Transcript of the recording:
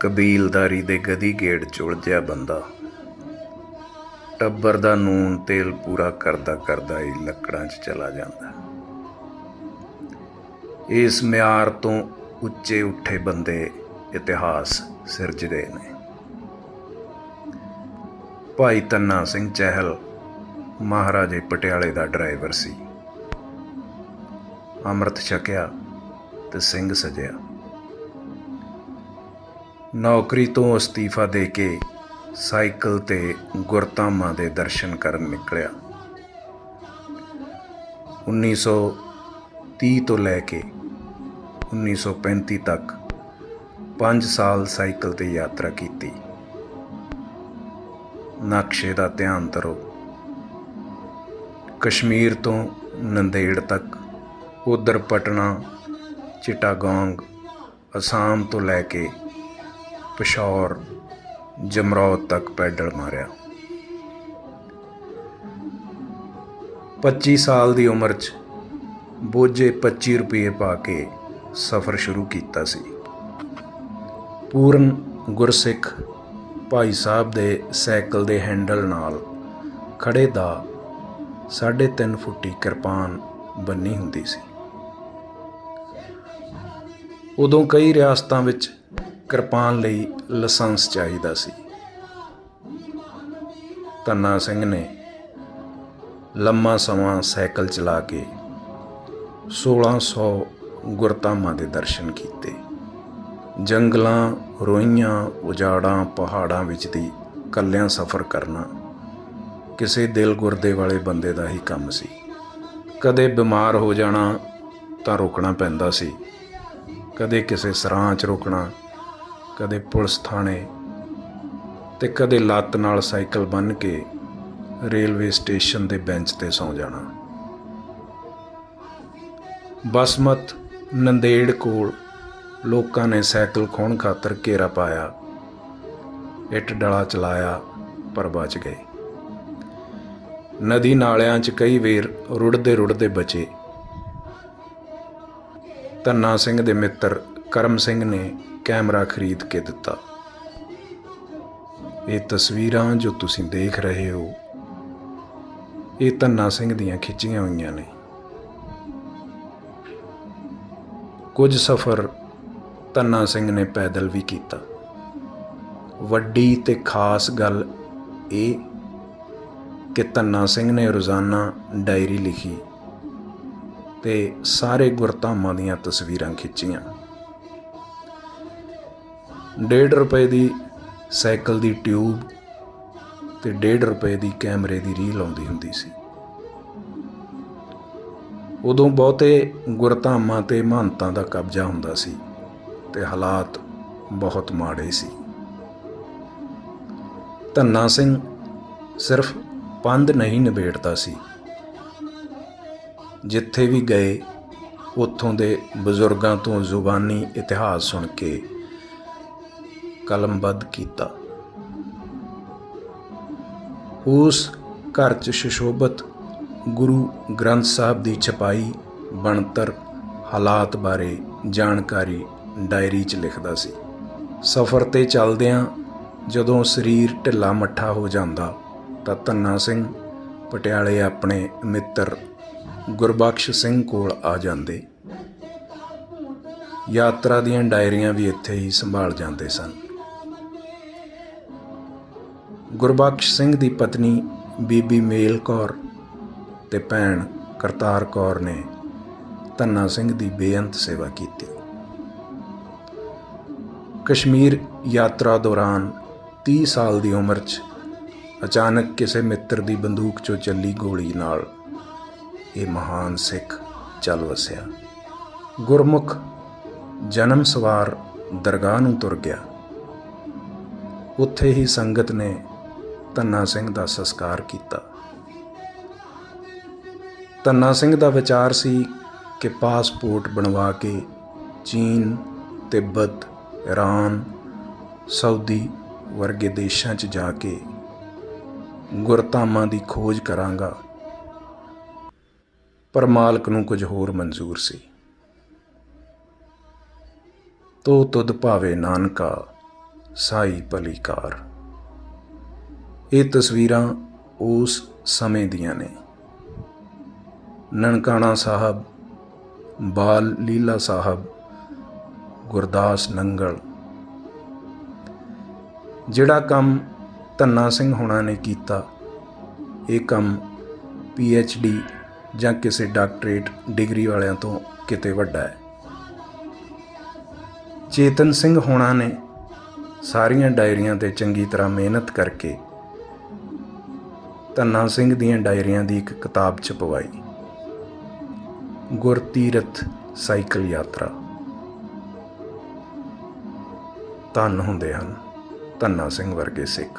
ਕਬੀਲਦਾਰੀ ਦੇ ਗਦੀ ਗੇੜ ਚ ਉਲਝਿਆ ਬੰਦਾ। ਟੱਬਰ ਦਾ ਨੂਨ ਤੇਲ ਪੂਰਾ ਕਰਦਾ ਕਰਦਾ ਹੀ ਲੱਕੜਾਂ 'ਚ ਚਲਾ ਜਾਂਦਾ। ਇਸ ਮਿਆਰ ਤੋਂ ਉੱਚੇ ਉੱਠੇ ਬੰਦੇ ਇਤਿਹਾਸ ਸਿਰਜਦੇ ਨੇ। ਭਾਈ ਤੰਨਾ ਸਿੰਘ ਚਹਿਲ ਮਹਾਰਾਜੇ ਪਟਿਆਲੇ ਦਾ ਡਰਾਈਵਰ ਸੀ। ਅੰਮ੍ਰਿਤ ਛਕਿਆ ਤੇ ਸਿੰਘ ਸਜਿਆ। ਨੌਕਰੀ ਤੋਂ ਅਸਤੀਫਾ ਦੇ ਕੇ ਸਾਈਕਲ ਤੇ ਗੁਰਧਾਮਾਂ ਦੇ ਦਰਸ਼ਨ ਕਰਨ ਨਿਕਲਿਆ। 1930 ਤੋਂ ਲੈ ਕੇ 1935 ਤੱਕ 5 ਸਾਲ ਸਾਈਕਲ ਤੇ ਯਾਤਰਾ ਕੀਤੀ। ਨਕਸ਼ੇ ਦਾ ਧਿਆਨ ਧਰੋ। ਕਸ਼ਮੀਰ ਤੋਂ ਨੰਦੇੜ ਤੱਕ ਉਧਰ ਪਟਨਾ, ਚਿਟਾਗੋਂਗ, ਅਸਾਮ ਤੋਂ ਲੈ ਕੇ ਪਿਸ਼ੌਰ ਜਮਰੌਦ ਤੱਕ ਪੈਡਲ ਮਾਰਿਆ। 25 ਸਾਲ ਦੀ ਉਮਰ 'ਚ ਬੋਝੇ 25 ਰੁਪਏ ਪਾ ਕੇ ਸਫ਼ਰ ਸ਼ੁਰੂ ਕੀਤਾ ਸੀ। ਪੂਰਨ ਗੁਰਸਿੱਖ ਭਾਈ ਸਾਹਿਬ ਦੇ ਸਾਈਕਲ ਦੇ ਹੈਂਡਲ ਨਾਲ ਖੜੇ ਦਾ 3.5 ਫੁੱਟੀ ਕਿਰਪਾਨ ਬੰਨੀ ਹੁੰਦੀ ਸੀ। ਉਦੋਂ ਕਈ ਰਿਆਸਤਾਂ ਵਿੱਚ ਕਿਰਪਾਨ ਲਈ ਲਾਇਸੈਂਸ ਚਾਹੀਦਾ ਸੀ। ਤੰਨਾ ਸਿੰਘ ਨੇ ਲੰਮਾ ਸਮਾਂ ਸਾਈਕਲ ਚਲਾ ਕੇ 1600 ਗੁਰਧਾਮਾਂ ਦੇ ਦਰਸ਼ਨ ਕੀਤੇ। ਜੰਗਲਾਂ, ਰੋਈਆਂ, ਉਜਾੜਾਂ, ਪਹਾੜਾਂ ਵਿੱਚ ਦੀ ਕੱਲਿਆਂ ਸਫ਼ਰ ਕਰਨਾ ਕਿਸੇ ਦਿਲ ਗੁਰਦੇ ਵਾਲੇ ਬੰਦੇ ਦਾ ਹੀ ਕੰਮ ਸੀ। ਕਦੇ ਬਿਮਾਰ ਹੋ ਜਾਣਾ ਤਾਂ ਰੁਕਣਾ ਪੈਂਦਾ ਸੀ, ਕਦੇ ਕਿਸੇ ਸਰਾਂ 'ਚ ਰੁਕਣਾ ਕਦੇ ਪੁਲਿਸ ਥਾਣੇ ਤੇ ਕਦੇ ਲੱਤ ਨਾਲ ਸਾਈਕਲ ਬੰਨ੍ਹ ਕੇ ਰੇਲਵੇ ਸਟੇਸ਼ਨ ਦੇ ਬੈਂਚ ਤੇ ਸੌਂ ਜਾਣਾ। ਬਸਮਤ ਨੰਦੇੜ ਕੋਲ ਲੋਕਾਂ ਨੇ ਸਾਈਕਲ ਖੋਣ ਖਾਤਰ ਘੇਰਾ ਪਾਇਆ। ਇੱਟ ਡਲਾ ਚਲਾਇਆ, ਪਰ ਬਚ ਗਏ। ਨਦੀ ਨਾਲਿਆਂ 'ਚ ਕਈ ਵੇਰ ਰੁੜਦੇ ਰੁੜਦੇ ਬਚੇ। ਧੰਨਾ ਸਿੰਘ ਦੇ ਮਿੱਤਰ ਕਰਮ ਸਿੰਘ ਨੇ ਕੈਮਰਾ ਖਰੀਦ ਕੇ ਦਿੱਤਾ। ਇਹ ਤਸਵੀਰਾਂ ਜੋ ਤੁਸੀਂ ਦੇਖ ਰਹੇ ਹੋ, ਇਹ ਧੰਨਾ ਸਿੰਘ ਦੀਆਂ ਖਿੱਚੀਆਂ ਹੋਈਆਂ ਨੇ। ਕੁਝ ਸਫ਼ਰ ਧੰਨਾ ਸਿੰਘ ਨੇ ਪੈਦਲ ਵੀ ਕੀਤਾ। ਵੱਡੀ ਤੇ ਖਾਸ ਗੱਲ ਇਹ ਕਿ ਧੰਨਾ ਸਿੰਘ ਨੇ ਰੋਜ਼ਾਨਾ ਡਾਇਰੀ ਲਿਖੀ ਤੇ ਸਾਰੇ ਗੁਰਧਾਮਾਂ ਦੀਆਂ ਤਸਵੀਰਾਂ ਖਿੱਚੀਆਂ। ਡੇਢ ਰੁਪਏ ਦੀ ਸਾਈਕਲ ਦੀ ਟਿਊਬ ਤੇ ਡੇਢ ਰੁਪਏ ਦੀ ਕੈਮਰੇ ਦੀ ਰੀਲ ਆਉਂਦੀ ਹੁੰਦੀ ਸੀ। ਉਦੋਂ ਬਹੁਤੇ ਗੁਰਧਾਮਾਂ ਤੇ ਮਹੰਤਾਂ ਦਾ ਕਬਜ਼ਾ ਹੁੰਦਾ ਸੀ ਤੇ ਹਾਲਾਤ ਬਹੁਤ ਮਾੜੇ ਸੀ। ਧੰਨਾ ਸਿੰਘ ਸਿਰਫ ਪੰਧ ਨਹੀਂ ਨਿਬੇੜਦਾ ਸੀ। ਜਿੱਥੇ ਵੀ ਗਏ, ਉੱਥੋਂ ਦੇ ਬਜ਼ੁਰਗਾਂ ਤੋਂ ਜ਼ੁਬਾਨੀ ਇਤਿਹਾਸ ਸੁਣ ਕੇ ਕਲਮਬੱਧ ਕੀਤਾ। ਉਸ ਘਰ 'ਚ ਸ਼ਸ਼ੋਭਤ ਗੁਰੂ ਗ੍ਰੰਥ ਸਾਹਿਬ ਦੀ ਛਪਾਈ ਬਣਤਰ ਹਾਲਾਤ ਬਾਰੇ ਜਾਣਕਾਰੀ ਡਾਇਰੀ 'ਚ ਲਿਖਦਾ ਸੀ। ਸਫ਼ਰ ਤੇ ਚੱਲਦਿਆਂ ਜਦੋਂ ਸਰੀਰ ਢਿੱਲਾ ਮੱਠਾ ਹੋ ਜਾਂਦਾ ਤਾਂ ਧੰਨਾ ਸਿੰਘ ਪਟਿਆਲੇ ਆਪਣੇ ਮਿੱਤਰ ਗੁਰਬਖਸ਼ ਸਿੰਘ ਕੋਲ ਆ ਜਾਂਦੇ। ਯਾਤਰਾ ਦੀਆਂ ਡਾਇਰੀਆਂ ਵੀ ਇੱਥੇ ਹੀ ਸੰਭਾਲ ਜਾਂਦੇ ਸਨ। ਗੁਰਬਖਸ਼ ਸਿੰਘ ਦੀ ਪਤਨੀ ਬੀਬੀ ਮੇਲ ਕੌਰ ਤੇ ਭੈਣ ਕਰਤਾਰ ਕੌਰ ਨੇ ਧੰਨਾ ਸਿੰਘ ਦੀ ਬੇਅੰਤ ਸੇਵਾ ਕੀਤੀ। ਕਸ਼ਮੀਰ ਯਾਤਰਾ ਦੌਰਾਨ 30 ਸਾਲ ਦੀ ਉਮਰ 'ਚ ਅਚਾਨਕ ਕਿਸੇ ਮਿੱਤਰ ਦੀ ਬੰਦੂਕ 'ਚੋਂ ਚੱਲੀ ਗੋਲੀ ਨਾਲ ਇਹ ਮਹਾਨ ਸਿੱਖ ਚੱਲ ਵਸਿਆ। ਗੁਰਮੁਖ ਜਨਮ ਸਵਾਰ ਦਰਗਾਹ ਨੂੰ ਤੁਰ ਗਿਆ। ਉੱਥੇ ਹੀ ਸੰਗਤ ਨੇ ਧੰਨਾ ਸਿੰਘ ਦਾ ਸੰਸਕਾਰ ਕੀਤਾ। ਧੰਨਾ ਸਿੰਘ ਦਾ ਵਿਚਾਰ ਸੀ ਕਿ ਪਾਸਪੋਰਟ ਬਣਵਾ ਕੇ ਚੀਨ, ਤਿੱਬਤ ਈਰਾਨ ਸਾਊਦੀ ਵਰਗੇ ਦੇਸ਼ਾਂ 'ਚ ਜਾ ਕੇ ਗੁਰਧਾਮਾਂ ਦੀ ਖੋਜ ਕਰਾਂਗਾ। ਪਰ ਮਾਲਕ ਨੂੰ ਕੁਝ ਹੋਰ ਮਨਜ਼ੂਰ ਸੀ। ਤੋ ਤੁਧ ਭਾਵੇ ਨਾਨਕਾ, ਸਾਈ ਭਲੀਕਾਰ ਇਹ ਤਸਵੀਰਾਂ ਉਸ ਸਮੇਂ ਦੀਆਂ ਨੇ। ਨਨਕਾਣਾ ਸਾਹਿਬ, ਬਾਲ ਲੀਲਾ ਸਾਹਿਬ, ਗੁਰਦਾਸ ਨੰਗਲ। ਜਿਹੜਾ ਕੰਮ ਧੰਨਾ ਸਿੰਘ ਹੋਣਾ ਨੇ ਕੀਤਾ, ਇਹ ਕੰਮ ਪੀ ਐਚ ਡੀ ਜਾਂ ਕਿਸੇ ਡਾਕਟਰੇਟ ਡਿਗਰੀ ਵਾਲਿਆਂ ਤੋਂ ਕਿਤੇ ਵੱਡਾ ਹੈ। ਚੇਤਨ ਸਿੰਘ ਹੋਣਾ ਨੇ ਸਾਰੀਆਂ ਡਾਇਰੀਆਂ ਤੇ ਚੰਗੀ ਤਰ੍ਹਾਂ ਮਿਹਨਤ ਕਰਕੇ ਧੰਨਾ ਸਿੰਘ ਦੀਆਂ ਡਾਇਰੀਆਂ ਦੀ ਇੱਕ ਕਿਤਾਬ ਛਪਵਾਈ ਗੁਰਤੀਰਥ ਸਾਈਕਲ ਯਾਤਰਾ। ਧੰਨ ਹੁੰਦੇ ਹਨ ਧੰਨਾ ਸਿੰਘ ਵਰਗੇ ਸਿੱਖ।